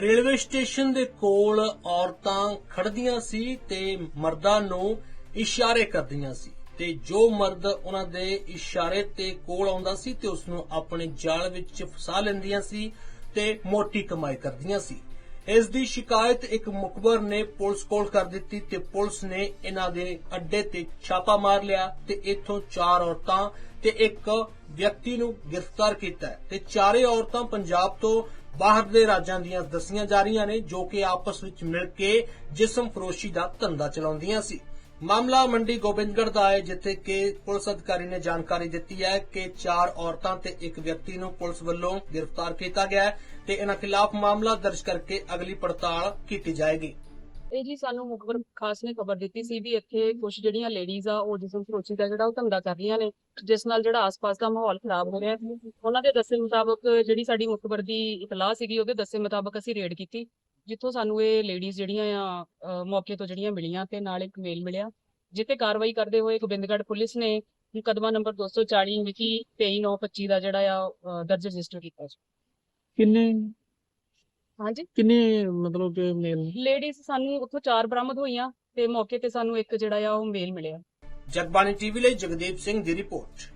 Railway station ਦੇ ਕੋਲ ਔਰਤਾਂ ਖੜਦੀਆਂ ਸੀ ਤੇ ਮਰਦਾਂ ਨੂੰ ਇਸ਼ਾਰੇ ਕਰਦੀਆਂ ਸੀ। ਤੇ ਜੋ ਮਰਦ ਉਹਨਾਂ ਦੇ ਇਸ਼ਾਰੇ ਤੇ ਕੋਲ ਆਉਂਦਾ ਸੀ ਤੇ ਉਸ ਨੂੰ ਆਪਣੇ ਜਾਲ ਵਿੱਚ ਫਸਾ ਲੈਂਦੀਆਂ ਸੀ ਤੇ ਮੋਟੀ ਕਮਾਈ ਕਰਦੀਆਂ ਸੀ। ਇਸ ਦੀ ਸ਼ਿਕਾਇਤ ਇੱਕ ਮੁਖਬਰ ਨੇ ਪੁਲਿਸ ਕੋਲ ਕਰ ਦਿੱਤੀ ਤੇ ਪੁਲਿਸ ਨੇ ਇਹਨਾਂ ਦੇ ਅੱਡੇ ਤੇ ਛਾਪਾ ਮਾਰ ਲਿਆ ਤੇ ਇੱਥੋਂ ਚਾਰ ਔਰਤਾਂ ਤੇ ਇੱਕ ਵਿਅਕਤੀ ਨੂੰ ਗ੍ਰਿਫਤਾਰ ਕੀਤਾ ਤੇ ਚਾਰੇ ਔਰਤਾਂ ਪੰਜਾਬ ਤੋਂ ਬਾਹਰ ਦੇ ਰਾਜਾਂ ਦੀਆਂ ਦੱਸੀਆਂ ਜਾ ਰਹੀਆਂ ਨੇ ਜੋ ਕਿ ਆਪਸ ਵਿੱਚ ਮਿਲ ਕੇ ਜਿਸਮ ਫਰੋਸ਼ੀ ਦਾ ਧੰਦਾ ਚਲਾਉਂਦੀਆਂ ਸੀ। ਮਾਮਲਾ ਮੰਡੀ ਗੋਬਿੰਦਗੜ ਦਾ ਹੈ, ਜਿੱਥੇ ਕਿ ਪੁਲਿਸ ਅਧਿਕਾਰੀ ਨੇ ਜਾਣਕਾਰੀ ਦਿੱਤੀ ਹੈ ਕਿ ਚਾਰ ਔਰਤਾਂ ਤੇ ਇੱਕ ਵਿਅਕਤੀ ਨੂੰ ਪੁਲਿਸ ਵੱਲੋਂ ਗ੍ਰਿਫਤਾਰ ਕੀਤਾ ਗਿਆ ਹੈ ਤੇ ਇਹਨਾਂ ਖਿਲਾਫ ਮਾਮਲਾ ਦਰਜ ਕਰਕੇ ਅਗਲੀ ਪੜਤਾਲ ਕੀਤੀ ਜਾਏਗੀ। ਇਹ ਜੀ ਸਾਨੂੰ ਮੁਖਬਰ ਖਾਸ ਨੇ ਖਬਰ ਦਿੱਤੀ ਸੀ ਵੀ ਇੱਥੇ ਕੁਝ ਜਿਹੜੀਆਂ ਲੇਡੀਜ਼ ਆ, ਉਹ ਜਿਸਮ ਫਰੋਸ਼ੀ ਦਾ ਜਿਹੜਾ ਉਹ ਧੰਦਾ ਕਰ ਰਹੀਆਂ ਨੇ, ਜਿਸ ਨਾਲ ਜਿਹੜਾ ਆਸ-ਪਾਸ ਦਾ ਮਾਹੌਲ ਖਰਾਬ ਹੋ ਰਿਹਾ ਉਹਨਾਂ ਦੇ ਦੱਸੇ ਮੁਤਾਬਕ ਜਿਹੜੀ ਸਾਡੀ ਮੁਖਬਰ ਦੀ ਇਤਲਾਹ ਸੀਗੀ, ਉਹਦੇ ਦੱਸੇ ਮੁਤਾਬਕ ਅਸੀਂ ਰੇਡ ਕੀਤੀ, ਜਿੱਥੋਂ ਸਾਨੂੰ ਇਹ ਲੇਡੀਜ਼ ਜਿਹੜੀਆਂ ਆ ਮੌਕੇ ਤੋਂ ਜਿਹੜੀਆਂ ਮਿਲੀਆਂ ਤੇ ਨਾਲ ਇੱਕ ਮੇਲ ਮਿਲਿਆ ਜਿੱਤੇ ਕਾਰਵਾਈ ਕਰਦੇ ਹੋਏ ਗੋਬਿੰਦਗੜ੍ਹ ਪੁਲਿਸ ਨੇ ਮੁਕੱਦਮਾ ਨੰਬਰ 240 ਮਿਤੀ 23925 ਦਾ ਜਿਹੜਾ ਆ ਦਰਜ ਰਜਿਸਟਰ ਕੀਤਾ ਕਿੰਨੇ ਹਾਂਜੀ। ਕਿੰਨੇ ਮਤਲਬ ਕਿ ਮੇਲ? ਲੇਡੀਜ਼ ਸਾਨੂੰ ਉੱਥੋਂ ਚਾਰ ਬਰਾਮਦ ਹੋਈਆਂ ਤੇ ਮੌਕੇ ਤੇ ਸਾਨੂੰ ਇੱਕ ਜਿਹੜਾ ਆ ਉਹ ਮੇਲ ਮਿਲਿਆ। ਜਗਬਾਣੀ ਟੀਵੀ ਲਈ ਜਗਦੀਪ ਸਿੰਘ ਦੀ ਰਿਪੋਰਟ।